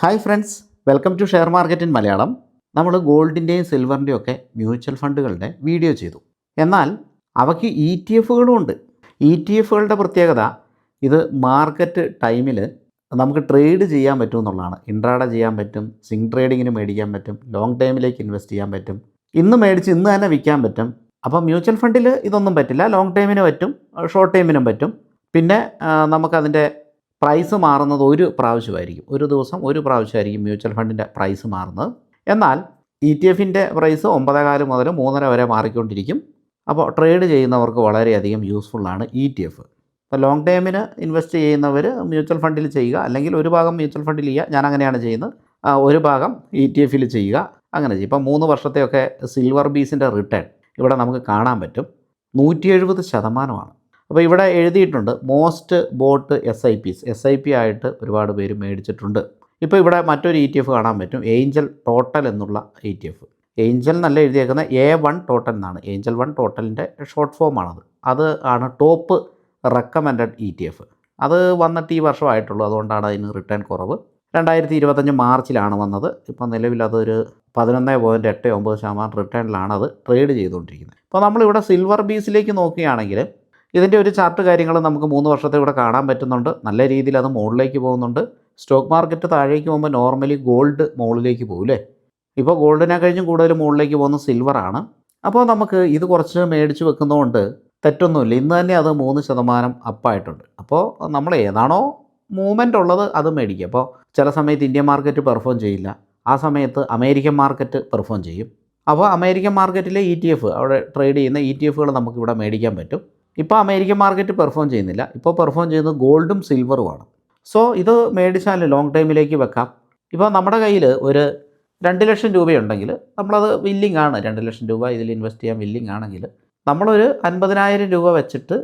Hi friends welcome to share market in Malayalam നമ്മൾ ഗോൾഡിന്റെയും സിൽവറിന്റെയും ഒക്കെ മ്യൂച്വൽ ഫണ്ടുകളുടെ വീഡിയോ ചെയ്തു. എന്നാൽ അവയ്ക്ക് ഇ ടി എഫുകളും ഉണ്ട്. ഇ ടി എഫുകളുടെ പ്രത്യേകത ഇത് മാർക്കറ്റ് ടൈമിൽ നമുക്ക് ട്രേഡ് ചെയ്യാൻ പറ്റും എന്നുള്ളതാണ്. ഇൻട്രാഡ ചെയ്യാൻ പറ്റും സിങ് ട്രേഡിങ്ങിന് മേടിക്കാൻ പറ്റും ലോങ് ടൈമിലേക്ക് ഇൻവെസ്റ്റ് ചെയ്യാൻ പറ്റും. ഇന്ന് മേടിച്ച് ഇന്ന് തന്നെ വിൽക്കാൻ പറ്റും. അപ്പോൾ മ്യൂച്വൽ ഫണ്ടിൽ ഇതൊന്നും പറ്റില്ല. ലോങ് ടൈമിന് പറ്റും ഷോർട്ട് ടൈമിനും പറ്റും. പിന്നെ നമുക്കതിന്റെ പ്രൈസ് മാറുന്നത് ഒരു പ്രാവശ്യമായിരിക്കും. ഒരു ദിവസം ഒരു പ്രാവശ്യമായിരിക്കും മ്യൂച്വൽ ഫണ്ടിന്റെ പ്രൈസ് മാറുന്നത്. എന്നാൽ ഇ ടി എഫിന്റെ പ്രൈസ് ഒമ്പതേകാൽ മുതൽ മൂന്നര വരെ മാറിക്കൊണ്ടിരിക്കും. അപ്പോൾ ട്രേഡ് ചെയ്യുന്നവർക്ക് വളരെയധികം യൂസ്ഫുള്ളാണ് ഇ ടി എഫ്. അപ്പോൾ ലോങ് ടൈമിന് ഇൻവെസ്റ്റ് ചെയ്യുന്നവർ മ്യൂച്വൽ ഫണ്ടിൽ ചെയ്യുക അല്ലെങ്കിൽ ഒരു ഭാഗം മ്യൂച്വൽ ഫണ്ടിൽ ചെയ്യുക. ഞാൻ അങ്ങനെയാണ് ചെയ്യുന്നത്. ഒരു ഭാഗം ഇ ടി എഫിൽ ചെയ്യുക. അങ്ങനെ ചെയ്യും. ഇപ്പം മൂന്ന് വർഷത്തെയൊക്കെ സിൽവർ ബീസിന്റെ റിട്ടേൺ ഇവിടെ നമുക്ക് കാണാൻ പറ്റും. നൂറ്റി എഴുപത് ശതമാനമാണ്. അപ്പോൾ ഇവിടെ എഴുതിയിട്ടുണ്ട് most bought S I Ps S I P ആയിട്ട് ഒരുപാട് പേര് മേടിച്ചിട്ടുണ്ട്. ഇപ്പോൾ ഇവിടെ മറ്റൊരു ഇ ടി എഫ് കാണാൻ പറ്റും. ഏഞ്ചൽ ടോട്ടൽ എന്നുള്ള ഇ ടി എഫ് ഏഞ്ചൽ എന്നല്ല എഴുതിയേക്കുന്ന എ വൺ ടോട്ടൽ എന്നാണ്. ഏഞ്ചൽ വൺ ടോട്ടലിന്റെ ഷോർട്ട് ഫോമാണത് അത് ആണ് top recommended E T F അത് വന്നിട്ട് ഈ വർഷമായിട്ടുള്ളൂ അതുകൊണ്ടാണ് അതിന് റിട്ടേൺ കുറവ്. രണ്ടായിരത്തി ഇരുപത്തഞ്ച് മാർച്ചിലാണ് വന്നത്. ഇപ്പോൾ നിലവിൽ അതൊരു പതിനൊന്ന് പോയിന്റ് എട്ട് ഒമ്പത് ശതമാനം അത് ട്രേഡ് ചെയ്തുകൊണ്ടിരിക്കുന്നത്. ഇപ്പോൾ നമ്മളിവിടെ സിൽവർ ബീസിലേക്ക് നോക്കുകയാണെങ്കിൽ ഇതിന്റെ ഒരു ചാർട്ട് കാര്യങ്ങൾ നമുക്ക് മൂന്ന് വർഷത്തെ ഇവിടെ കാണാൻ പറ്റുന്നുണ്ട്. നല്ല രീതിയിൽ അത് മുകളിലേക്ക് പോകുന്നുണ്ട്. സ്റ്റോക്ക് മാർക്കറ്റ് താഴേക്ക് പോകുമ്പോൾ നോർമലി ഗോൾഡ് മുകളിലേക്ക് പോകും അല്ലേ ഇപ്പോൾ ഗോൾഡിനെ കഴിഞ്ഞും കൂടുതൽ മുകളിലേക്ക് പോകുന്ന സിൽവറാണ് അപ്പോൾ നമുക്ക് ഇത് കുറച്ച് മേടിച്ച് വെക്കുന്നതുകൊണ്ട് തെറ്റൊന്നുമില്ല. ഇന്ന് തന്നെ അത് മൂന്ന് ശതമാനം അപ്പായിട്ടുണ്ട് അപ്പോൾ നമ്മൾ ഏതാണോ മൂവ്മെന്റ് ഉള്ളത് അത് മേടിക്കുക. അപ്പോൾ ചില സമയത്ത് ഇന്ത്യൻ മാർക്കറ്റ് പെർഫോം ചെയ്യില്ല. ആ സമയത്ത് അമേരിക്കൻ മാർക്കറ്റ് പെർഫോം ചെയ്യും. അപ്പോൾ അമേരിക്കൻ മാർക്കറ്റിലെ ഇ ടി എഫ് അവിടെ ട്രേഡ് ചെയ്യുന്ന ഇ ടി എഫുകൾ നമുക്കിവിടെ മേടിക്കാൻ പറ്റും. ഇപ്പോൾ അമേരിക്കൻ മാർക്കറ്റ് പെർഫോം ചെയ്യുന്നില്ല. ഇപ്പോൾ പെർഫോം ചെയ്യുന്നത് ഗോൾഡും സിൽവറുമാണ് സോ ഇത് മേടിച്ചാൽ ലോങ് ടൈമിലേക്ക് വെക്കാം. ഇപ്പോൾ നമ്മുടെ കയ്യിൽ ഒരു രണ്ട് ലക്ഷം രൂപയുണ്ടെങ്കിൽ നമ്മളത് വില്ലിംഗ് ആണ്. രണ്ട് ലക്ഷം രൂപ ഇതിൽ ഇൻവെസ്റ്റ് ചെയ്യാൻ വില്ലിംഗ് ആണെങ്കിൽ നമ്മളൊരു അൻപതിനായിരം രൂപ വെച്ചിട്ട്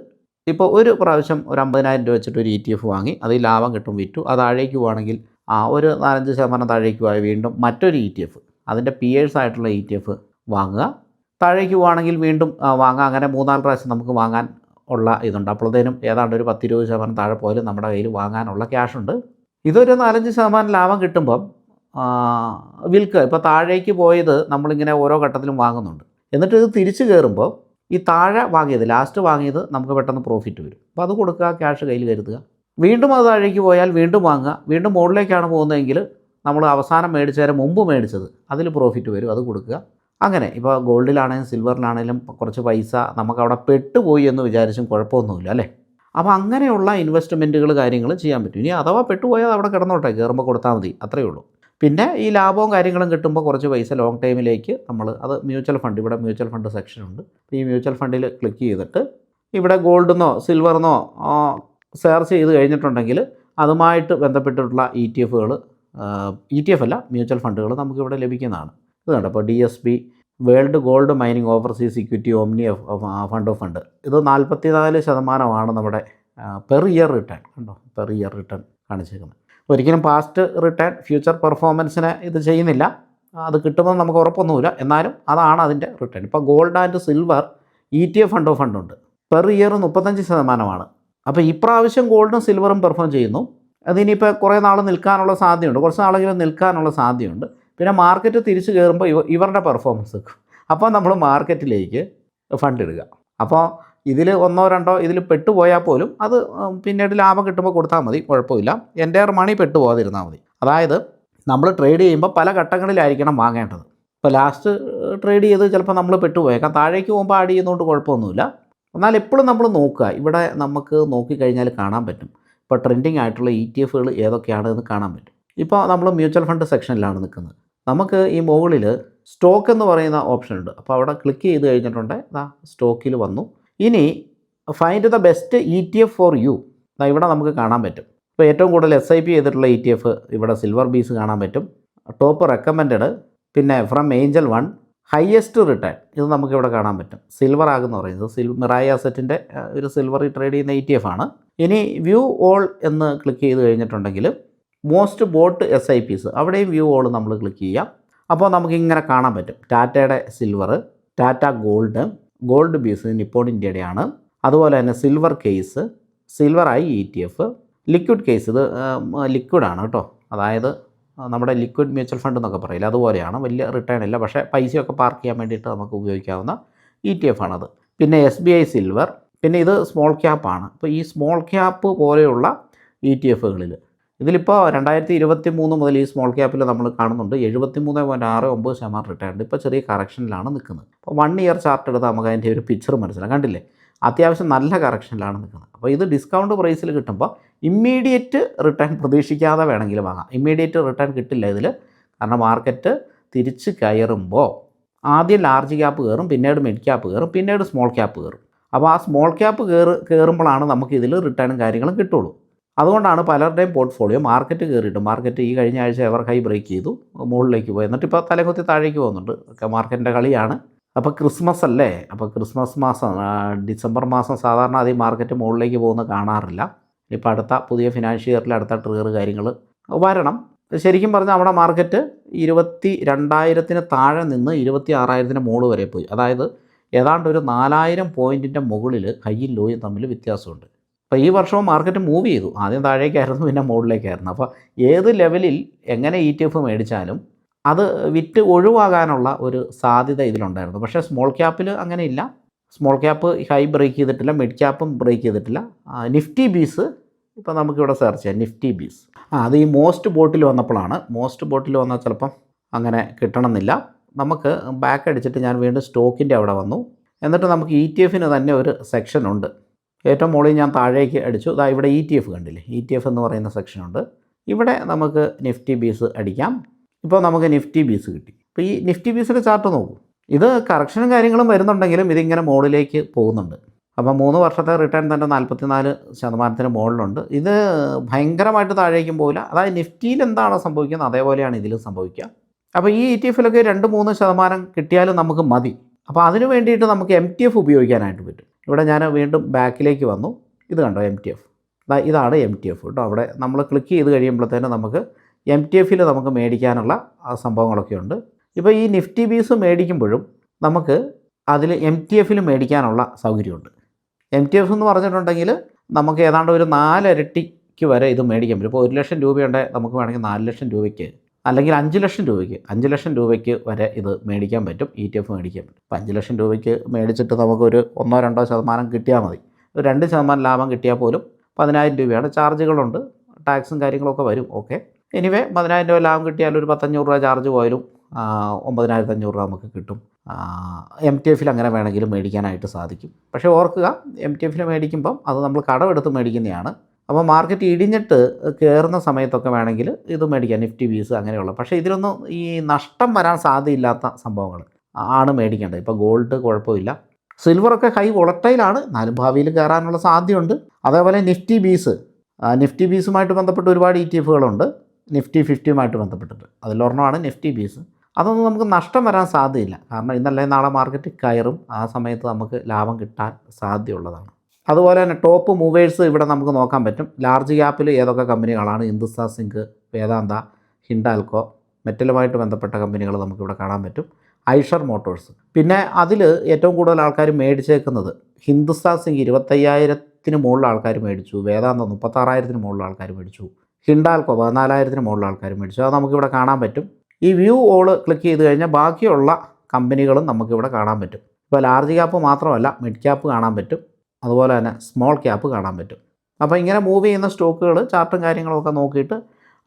ഇപ്പോൾ ഒരു പ്രാവശ്യം ഒരു അമ്പതിനായിരം രൂപ വെച്ചിട്ട് ഒരു ഇ ടി എഫ് വാങ്ങി അതിൽ ലാഭം കിട്ടും വിറ്റു. അത് താഴേക്ക് പോവുകയാണെങ്കിൽ ആ ഒരു നാലഞ്ച് ശതമാനം താഴേക്ക് പോയാൽ വീണ്ടും മറ്റൊരു ഇ ടി എഫ് അതിന്റെ പിയേഴ്സ് ആയിട്ടുള്ള ഇ ടി എഫ് വാങ്ങുക. താഴേക്ക് പോവുകയാണെങ്കിൽ വീണ്ടും വാങ്ങാം. അങ്ങനെ മൂന്നാൽ പ്രാവശ്യം നമുക്ക് വാങ്ങാൻ ഉള്ള ഇതുണ്ട്. അപ്പോഴത്തേനും ഏതാണ്ട് ഒരു പത്തിരുപത് ശതമാനം താഴെ പോയാലും നമ്മുടെ കയ്യിൽ വാങ്ങാനുള്ള ക്യാഷുണ്ട് ഇതൊരു നാലഞ്ച് ശതമാനം ലാഭം കിട്ടുമ്പം വിൽക്കുക ഇപ്പോൾ താഴേക്ക് പോയത് നമ്മളിങ്ങനെ ഓരോ ഘട്ടത്തിലും വാങ്ങുന്നുണ്ട്. എന്നിട്ട് ഇത് തിരിച്ചു കയറുമ്പോൾ ഈ താഴെ വാങ്ങിയത് ലാസ്റ്റ് വാങ്ങിയത് നമുക്ക് പെട്ടെന്ന് പ്രോഫിറ്റ് വരും. അപ്പോൾ അത് കൊടുക്കുക ക്യാഷ് കയ്യിൽ കരുതുക. വീണ്ടും അത് താഴേക്ക് പോയാൽ വീണ്ടും വാങ്ങുക. വീണ്ടും മുകളിലേക്കാണ് പോകുന്നതെങ്കിൽ നമ്മൾ അവസാനം മേടിച്ചതിന് മുമ്പ് മേടിച്ചത് അതിൽ പ്രോഫിറ്റ് വരും. അത് കൊടുക്കുക. അങ്ങനെ ഇപ്പോൾ ഗോൾഡിലാണെങ്കിലും സിൽവറിലാണെങ്കിലും കുറച്ച് പൈസ നമുക്ക് അവിടെ പെട്ടുപോയി എന്ന് വിചാരിച്ചും കുഴപ്പമൊന്നുമില്ല അല്ലേ? അപ്പോൾ അങ്ങനെയുള്ള ഇൻവെസ്റ്റ്മെന്റുകൾ കാര്യങ്ങൾ ചെയ്യാൻ പറ്റും. ഇനി അഥവാ പെട്ടുപോയാൽ അവിടെ കിടന്നോട്ടെ കയറുമ്പോൾ കൊടുത്താൽ മതി അത്രയേ ഉള്ളൂ. പിന്നെ ഈ ലാഭവും കാര്യങ്ങളും കിട്ടുമ്പോൾ കുറച്ച് പൈസ ലോങ് ടൈമിലേക്ക് നമ്മൾ അത് മ്യൂച്വൽ ഫണ്ട് ഇവിടെ മ്യൂച്വൽ ഫണ്ട് സെക്ഷൻ ഉണ്ട്. ഈ മ്യൂച്വൽ ഫണ്ടിൽ ക്ലിക്ക് ചെയ്തിട്ട് ഇവിടെ ഗോൾഡെന്നോ സിൽവറിനോ സെർച്ച് ചെയ്ത് കഴിഞ്ഞിട്ടുണ്ടെങ്കിൽ അതുമായിട്ട് ബന്ധപ്പെട്ടിട്ടുള്ള ഇ ടി എഫുകൾ ഇ ടി എഫ് അല്ല മ്യൂച്വൽ ഫണ്ടുകൾ നമുക്കിവിടെ ലഭിക്കുന്നതാണ്. ഇത് കണ്ടോ അപ്പോൾ D S B world gold mining overseas equity omni fund of fund ഇത് നാൽപ്പത്തി നാല് ശതമാനമാണ് നമ്മുടെ പെർ ഇയർ റിട്ടേൺ കണ്ടോ? പെർ ഇയർ റിട്ടേൺ കാണിച്ചേക്കുന്നത്. ഒരിക്കലും പാസ്റ്റ് റിട്ടേൺ ഫ്യൂച്ചർ പെർഫോമൻസിനെ ഇത് ചെയ്യുന്നില്ല. അത് കിട്ടുമെന്ന് നമുക്ക് ഉറപ്പൊന്നുമില്ല. എന്നാലും അതാണ് അതിന്റെ റിട്ടേൺ ഇപ്പോൾ gold and silver E T F fund of fund ഉണ്ട്. പെർ ഇയർ മുപ്പത്തഞ്ച് ശതമാനമാണ്. അപ്പോൾ ഇപ്രാവശ്യം ഗോൾഡും സിൽവറും പെർഫോം ചെയ്യുന്നു. അതിനിപ്പോൾ കുറേ നാൾ നിൽക്കാനുള്ള സാധ്യതയുണ്ട്. കുറച്ച് നാളെങ്കിലും നിൽക്കാനുള്ള സാധ്യതയുണ്ട്. പിന്നെ മാർക്കറ്റ് തിരിച്ചു കയറുമ്പോൾ ഇവ ഇവരുടെ പെർഫോമൻസ് വെക്കും അപ്പോൾ നമ്മൾ മാർക്കറ്റിലേക്ക് ഫണ്ട് ഇടുക. അപ്പോൾ ഇതിൽ ഒന്നോ രണ്ടോ ഇതിൽ പെട്ടുപോയാൽ പോലും അത് പിന്നീട് ലാഭം കിട്ടുമ്പോൾ കൊടുത്താൽ മതി കുഴപ്പമില്ല. എന്റെ മണി പെട്ടുപോകാതിരുന്നാൽ മതി. അതായത് നമ്മൾ ട്രേഡ് ചെയ്യുമ്പോൾ പല ഘട്ടങ്ങളിലായിരിക്കണം വാങ്ങേണ്ടത്. ഇപ്പോൾ ലാസ്റ്റ് ട്രേഡ് ചെയ്ത് ചിലപ്പോൾ നമ്മൾ പെട്ടുപോയേക്കാം. താഴേക്ക് പോകുമ്പോൾ ആഡ് ചെയ്യുന്നതുകൊണ്ട് കുഴപ്പമൊന്നുമില്ല. എന്നാൽ എപ്പോഴും നമ്മൾ നോക്കുക. ഇവിടെ നമുക്ക് നോക്കിക്കഴിഞ്ഞാൽ കാണാൻ പറ്റും. ഇപ്പോൾ ട്രെൻഡിങ് ആയിട്ടുള്ള ഇ ടി എഫുകൾ ഏതൊക്കെയാണ് എന്ന് കാണാൻ പറ്റും. ഇപ്പോൾ നമ്മൾ മ്യൂച്വൽ ഫണ്ട് സെക്ഷനിലാണ് നിൽക്കുന്നത് നമുക്ക് ഈ മുകളിൽ സ്റ്റോക്ക് എന്ന് പറയുന്ന ഓപ്ഷൻ ഉണ്ട്. അപ്പോൾ അവിടെ ക്ലിക്ക് ചെയ്ത് കഴിഞ്ഞിട്ടുണ്ട്. ദാ സ്റ്റോക്കിൽ വന്നു. ഇനി find the best E T F for you ഇവിടെ നമുക്ക് കാണാൻ പറ്റും. ഇപ്പോൾ ഏറ്റവും കൂടുതൽ എസ് ഐ പി ചെയ്തിട്ടുള്ള ഇ ടി എഫ് ഇവിടെ സിൽവർ ബീസ് കാണാൻ പറ്റും. ടോപ്പ് റെക്കമെൻഡഡ് പിന്നെ from Angel one highest return ഇത് നമുക്കിവിടെ കാണാൻ പറ്റും. സിൽവർ ആകുന്ന പറയുന്നത്. സിൽ മിറായി അസറ്റിന്റെ ഒരു സിൽവർ ട്രേഡ് ചെയ്യുന്ന ഇ ടി എഫ് ആണ്. ഇനി വ്യൂ ഓൾ എന്ന് ക്ലിക്ക് ചെയ്ത് കഴിഞ്ഞിട്ടുണ്ടെങ്കിൽ most bought S I Ps അവിടെയും വ്യൂ ഓൾ നമ്മൾ ക്ലിക്ക് ചെയ്യാം. അപ്പോൾ നമുക്കിങ്ങനെ കാണാൻ പറ്റും. ടാറ്റയുടെ silver Tata gold gold BeES Nippon ഇന്ത്യയുടെയാണ്. അതുപോലെ തന്നെ silver case silver I E T F liquid case ഇത് ലിക്വിഡാണ് കേട്ടോ. അതായത് നമ്മുടെ ലിക്വിഡ് മ്യൂച്വൽ ഫണ്ട് എന്നൊക്കെ പറയില്ല അതുപോലെയാണ്. വലിയ റിട്ടേൺ ഇല്ല. പക്ഷേ പൈസയൊക്കെ പാർക്ക് ചെയ്യാൻ വേണ്ടിയിട്ട് നമുക്ക് ഉപയോഗിക്കാവുന്ന ഇ ടി എഫ് ആണത്. പിന്നെ എസ് ബി ഐ സിൽവർ പിന്നെ ഇത് സ്മോൾ ക്യാപ്പാണ് അപ്പോൾ ഈ സ്മോൾ ക്യാപ്പ് പോലെയുള്ള ഇ ടി എഫുകളിൽ ഇതിലിപ്പോൾ രണ്ടായിരത്തി ഇരുപത്തി മൂന്ന് മുതൽ ഈ സ്മോൾ ക്യാപ്പിൽ നമ്മൾ കാണുന്നുണ്ട്. എഴുപത്തി മൂന്ന് പോയിന്റ് ആറ് ഒമ്പത് ശതമാനം റിട്ടേൺ ഇപ്പോൾ ചെറിയ കറക്ഷനിലാണ് നിൽക്കുന്നത്. അപ്പോൾ വൺ ഇയർ ചാർട്ട് എടുത്താൽ നമുക്ക് അതിന്റെ ഒരു പിക്ചർ മനസ്സിലാക്കാം. കണ്ടില്ലേ? അത്യാവശ്യം നല്ല കറക്ഷനിലാണ് നിൽക്കുന്നത്. അപ്പോൾ ഇത് ഡിസ്കൗണ്ട് പ്രൈസിൽ കിട്ടുമ്പോൾ ഇമ്മീഡിയറ്റ് റിട്ടേൺ പ്രതീക്ഷിക്കാതെ വേണമെങ്കിൽ വാങ്ങാം. ഇമ്മീഡിയറ്റ് റിട്ടേൺ കിട്ടില്ല ഇതിൽ. കാരണം മാർക്കറ്റ് തിരിച്ച് കയറുമ്പോൾ ആദ്യം ലാർജ് ക്യാപ്പ് കയറും പിന്നീട് മിഡ് ക്യാപ്പ് കയറും പിന്നീട് സ്മോൾ ക്യാപ്പ് കയറും. അപ്പോൾ ആ സ്മോൾ ക്യാപ്പ് കയറി കയറുമ്പോഴാണ് നമുക്ക് ഇതിൽ റിട്ടേണും കാര്യങ്ങളും കിട്ടുള്ളൂ അതുകൊണ്ടാണ് പലരുടെയും പോർട്ട്ഫോളിയോ മാർക്കറ്റ് കയറിയിട്ട് മാർക്കറ്റ് ഈ കഴിഞ്ഞ ആഴ്ച എവർ ഹൈ ബ്രേക്ക് ചെയ്തു മുകളിലേക്ക് പോയി. എന്നിട്ട് ഇപ്പോൾ തലകുത്തി താഴേക്ക് പോകുന്നുണ്ട്. ഒക്കെ മാർക്കറ്റിന്റെ കളിയാണ്. അപ്പോൾ ക്രിസ്മസ് അല്ലേ? അപ്പോൾ ക്രിസ്മസ് മാസം ഡിസംബർ മാസം സാധാരണ അധികം മാർക്കറ്റ് മുകളിലേക്ക് പോകുന്നത് കാണാറില്ല. ഇപ്പോൾ അടുത്ത പുതിയ ഫിനാൻഷ്യൽ ഇയറിൽ അടുത്ത ട്രിഗർ കാര്യങ്ങൾ വരണം. ശരിക്കും പറഞ്ഞാൽ നമ്മുടെ മാർക്കറ്റ് ഇരുപത്തി രണ്ടായിരത്തിന് താഴെ നിന്ന് ഇരുപത്തി ആറായിരത്തിന് മുകളിൽ വരെ പോയി. അതായത് ഏതാണ്ട് ഒരു നാലായിരം പോയിന്റിന്റെ മുകളിൽ ഹൈയും ലോയും തമ്മിൽ വ്യത്യാസമുണ്ട്. അപ്പോൾ ഈ വർഷവും മാർക്കറ്റ് മൂവ് ചെയ്തു. ആദ്യം താഴേക്കായിരുന്നു പിന്നെ മുകളിലേക്കായിരുന്നു. അപ്പോൾ ഏത് ലെവലിൽ എങ്ങനെ ഇ ടി എഫ് മേടിച്ചാലും അത് വിറ്റ് ഒഴിവാകാനുള്ള ഒരു സാധ്യത ഇതിലുണ്ടായിരുന്നു. പക്ഷേ സ്മോൾ ക്യാപ്പിൽ അങ്ങനെ ഇല്ല. സ്മോൾ ക്യാപ്പ് ഹൈ ബ്രേക്ക് ചെയ്തിട്ടില്ല മിഡ് ക്യാപ്പും ബ്രേക്ക് ചെയ്തിട്ടില്ല. നിഫ്റ്റി ബീസ് ഇപ്പോൾ നമുക്കിവിടെ സെർച്ച് ചെയ്യാം. നിഫ്റ്റി ബീസ് ആ അത് ഈ മോസ്റ്റ് ബോട്ടിൽ വന്നപ്പോഴാണ്. മോസ്റ്റ് ബോട്ടിൽ വന്നാൽ ചിലപ്പം അങ്ങനെ കിട്ടണമെന്നില്ല. നമുക്ക് ബാക്ക് അടിച്ചിട്ട് ഞാൻ വീണ്ടും സ്റ്റോക്കിന്റെ അവിടെ വന്നു. എന്നിട്ട് നമുക്ക് ഇ ടി എഫിന് തന്നെ ഒരു സെക്ഷൻ ഉണ്ട്. ഏറ്റവും മുകളിൽ ഞാൻ താഴേക്ക് അടിച്ചു. അതാ ഇവിടെ ഇ ടി എഫ് കണ്ടില്ലേ? ഇ ടി എഫ് എന്ന് പറയുന്ന സെക്ഷനുണ്ട് ഇവിടെ നമുക്ക് നിഫ്റ്റി ബീസ് അടിക്കാം. ഇപ്പോൾ നമുക്ക് നിഫ്റ്റി ബീസ് കിട്ടി. അപ്പോൾ ഈ നിഫ്റ്റി ബീസിന്റെ ചാർട്ട് നോക്കൂ. ഇത് കറക്ഷനും കാര്യങ്ങളും വരുന്നുണ്ടെങ്കിലും ഇതിങ്ങനെ മുകളിലേക്ക് പോകുന്നുണ്ട്. അപ്പോൾ മൂന്ന് വർഷത്തെ റിട്ടേൺ തന്നെ നാൽപ്പത്തിനാല് ശതമാനത്തിന് മുകളിലുണ്ട്. ഇത് ഭയങ്കരമായിട്ട് താഴേക്കും പോകില്ല അതായത് നിഫ്റ്റിയിൽ എന്താണ് സംഭവിക്കുന്നത്? അതേപോലെയാണ് ഇതിലും സംഭവിക്കുക. അപ്പോൾ ഈ ഇ ടി എഫിലൊക്കെ രണ്ട് മൂന്ന് ശതമാനം കിട്ടിയാലും നമുക്ക് മതി. അപ്പോൾ അതിനു വേണ്ടിയിട്ട് നമുക്ക് എം ടി എഫ് ഉപയോഗിക്കാനായിട്ട് പറ്റും. ഇവിടെ ഞാൻ വീണ്ടും ബാക്കിലേക്ക് വന്നു. ഇത് കണ്ടോ എം ടി എഫ് ഇതാണ് എം ടി എഫ് കേട്ടോ. അവിടെ നമ്മൾ ക്ലിക്ക് ചെയ്ത് കഴിയുമ്പോഴത്തേനും നമുക്ക് എം ടി എഫിൽ നമുക്ക് മേടിക്കാനുള്ള സംഭവങ്ങളൊക്കെ ഉണ്ട്. ഇപ്പോൾ ഈ നിഫ്റ്റി ബീസ് മേടിക്കുമ്പോഴും നമുക്ക് അതിൽ എം ടി എഫിൽ മേടിക്കാനുള്ള സൗകര്യമുണ്ട്. എം ടി എഫ് എന്ന് പറഞ്ഞിട്ടുണ്ടെങ്കിൽ നമുക്ക് ഏതാണ്ട് ഒരു നാലിരട്ടിക്ക് വരെ ഇത് മേടിക്കാൻ പറ്റും. ഇപ്പോൾ ഒരു ലക്ഷം രൂപയുണ്ടെങ്കിൽ നമുക്ക് വേണമെങ്കിൽ നാല് ലക്ഷം രൂപയ്ക്ക് അല്ലെങ്കിൽ അഞ്ച് ലക്ഷം രൂപയ്ക്ക് അഞ്ച് ലക്ഷം രൂപയ്ക്ക് വരെ ഇത് മേടിക്കാൻ പറ്റും ഇ ടി എഫ് മേടിക്കാൻ പറ്റും. അപ്പോൾ അഞ്ച് ലക്ഷം രൂപയ്ക്ക് മേടിച്ചിട്ട് നമുക്കൊരു ഒന്നോ രണ്ടോ ശതമാനം കിട്ടിയാൽ മതി. ഒരു രണ്ട് ശതമാനം ലാഭം കിട്ടിയാൽ പോലും പതിനായിരം രൂപയാണ്. ചാർജുകളുണ്ട് ടാക്സും കാര്യങ്ങളൊക്കെ വരും ഓക്കെ. എനിവേ പതിനായിരം രൂപ ലാഭം കിട്ടിയാൽ ഒരു പത്തഞ്ഞൂറ് രൂപ ചാർജ് പോയാലും ഒമ്പതിനായിരത്തി അഞ്ഞൂറ് രൂപ നമുക്ക് കിട്ടും. എം ടി എഫിൽ അങ്ങനെ വേണമെങ്കിലും മേടിക്കാനായിട്ട് സാധിക്കും. പക്ഷേ ഓർക്കുക എം ടി എഫിൽ മേടിക്കുമ്പം അത് നമ്മൾ കടമെടുത്ത് മേടിക്കുന്നതാണ്. അപ്പോൾ മാർക്കറ്റ് ഇടിഞ്ഞിട്ട് കയറുന്ന സമയത്തൊക്കെ വേണമെങ്കിൽ ഇത് മേടിക്കാം നിഫ്റ്റി ബീസ് അങ്ങനെയുള്ള. പക്ഷേ ഇതിലൊന്നും ഈ നഷ്ടം വരാൻ സാധ്യതയില്ലാത്ത സംഭവങ്ങൾ ആണ് മേടിക്കേണ്ടത്. ഇപ്പോൾ ഗോൾഡ് കുഴപ്പമില്ല. സിൽവറൊക്കെ ഹൈ വൊളട്ടൈലാണ് എന്നാലും ഭാവിയിൽ കയറാനുള്ള സാധ്യതയുണ്ട്. അതേപോലെ നിഫ്റ്റി ബീസ്. നിഫ്റ്റി ബീസുമായിട്ട് ബന്ധപ്പെട്ട് ഒരുപാട് ഇ ടി എഫുകളുണ്ട്. നിഫ്റ്റി ഫിഫ്റ്റിയുമായിട്ട് ബന്ധപ്പെട്ടിട്ട്. അതിലൊരെണ്ണമാണ് നിഫ്റ്റി ബീസ്. അതൊന്നും നമുക്ക് നഷ്ടം വരാൻ സാധ്യതയില്ല. കാരണം ഇന്നല്ലേ നാളെ മാർക്കറ്റ് കയറും. ആ സമയത്ത് നമുക്ക് ലാഭം കിട്ടാൻ സാധ്യതയുള്ളതാണ്. അതുപോലെ തന്നെ ടോപ്പ് മൂവേഴ്സ് ഇവിടെ നമുക്ക് നോക്കാൻ പറ്റും. ലാർജ് ഗ്യാപ്പിൽ ഏതൊക്കെ കമ്പനികളാണ്? ഹിന്ദുസ്ഥാൻ സിങ്ക് വേദാന്ത ഹിൻഡാൽക്കോ മെറ്റലുമായിട്ട് ബന്ധപ്പെട്ട കമ്പനികൾ നമുക്കിവിടെ കാണാൻ പറ്റും. ഐഷർ മോട്ടോഴ്സ് പിന്നെ അതിൽ ഏറ്റവും കൂടുതൽ ആൾക്കാർ മേടിച്ചേക്കുന്നത് ഹിന്ദുസ്ഥാൻ സിങ്ക് ഇരുപത്തയ്യായിരത്തിന് മുകളിൽ ആൾക്കാർ മേടിച്ചു. വേദാന്ത മുപ്പത്താറായിരത്തിന് മുകളിൽ ആൾക്കാർ മേടിച്ചു. ഹിൻഡാൽക്കോ പതിനാലായിരത്തിന് മുകളിൽ ആൾക്കാർ മേടിച്ചു. അത് നമുക്കിവിടെ കാണാൻ പറ്റും. ഈ വ്യൂ ഓൾ ക്ലിക്ക് ചെയ്ത് കഴിഞ്ഞാൽ ബാക്കിയുള്ള കമ്പനികളും നമുക്കിവിടെ കാണാൻ പറ്റും. ഇപ്പോൾ ലാർജ് ക്യാപ്പ് മാത്രമല്ല മിഡ് ക്യാപ്പ് കാണാൻ പറ്റും. അതുപോലെ തന്നെ സ്മോൾ ക്യാപ്പ് കാണാൻ പറ്റും. അപ്പോൾ ഇങ്ങനെ മൂവ് ചെയ്യുന്ന സ്റ്റോക്കുകൾ ചാർട്ടും കാര്യങ്ങളൊക്കെ നോക്കിയിട്ട്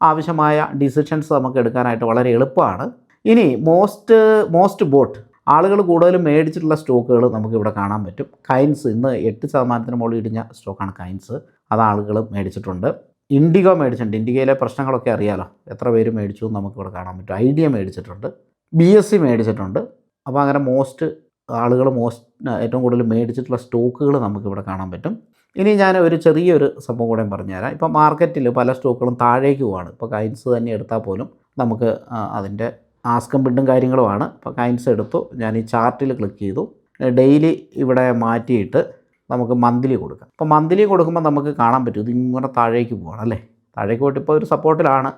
ആവശ്യമായ ഡിസിഷൻസ് നമുക്ക് എടുക്കാനായിട്ട് വളരെ എളുപ്പമാണ്. ഇനി മോസ്റ്റ് മോസ്റ്റ് ബോട്ട് ആളുകൾ കൂടുതലും മേടിച്ചിട്ടുള്ള സ്റ്റോക്കുകൾ നമുക്കിവിടെ കാണാൻ പറ്റും. കൈൻസ് ഇന്ന് എട്ട് ശതമാനത്തിന് മുകളിൽ ഇടിഞ്ഞ സ്റ്റോക്കാണ് കൈൻസ് അത് ആളുകൾ മേടിച്ചിട്ടുണ്ട്. ഇൻഡിഗോ മേടിച്ചിട്ടുണ്ട്. ഇൻഡിഗോയിലെ പ്രശ്നങ്ങളൊക്കെ അറിയാലോ? എത്ര പേര് മേടിച്ചു എന്ന് നമുക്കിവിടെ കാണാൻ പറ്റും. ഐഡിയ മേടിച്ചിട്ടുണ്ട്. ബി എസ് സി മേടിച്ചിട്ടുണ്ട്. അപ്പോൾ അങ്ങനെ മോസ്റ്റ് ആളുകൾ മോസ്റ്റ് ഏറ്റവും കൂടുതൽ മേടിച്ചിട്ടുള്ള സ്റ്റോക്കുകൾ നമുക്കിവിടെ കാണാൻ പറ്റും. ഇനി ഞാൻ ഒരു ചെറിയൊരു സംഭവം കൂടെ പറഞ്ഞുതരാം. ഇപ്പോൾ മാർക്കറ്റിൽ പല സ്റ്റോക്കുകളും താഴേക്ക് പോവാണ്. ഇപ്പോൾ കൈൻസ് തന്നെ എടുത്താൽ പോലും നമുക്ക് അതിന്റെ ആസ്കം ബിഡും കാര്യങ്ങളുമാണ്. ഇപ്പോൾ കൈൻസ് എടുത്തു ഞാൻ ഈ ചാർട്ടിൽ ക്ലിക്ക് ചെയ്തു. ഡെയിലി ഇവിടെ മാറ്റിയിട്ട് നമുക്ക് മന്ത്ലി കൊടുക്കാം. അപ്പോൾ മന്ത്ലി കൊടുക്കുമ്പോൾ നമുക്ക് കാണാൻ പറ്റും. ഇത് ഇങ്ങനെ താഴേക്ക് പോകണം അല്ലേ? താഴേക്ക് പോയിട്ട് ഇപ്പോൾ ഒരു സപ്പോർട്ടിലാണ്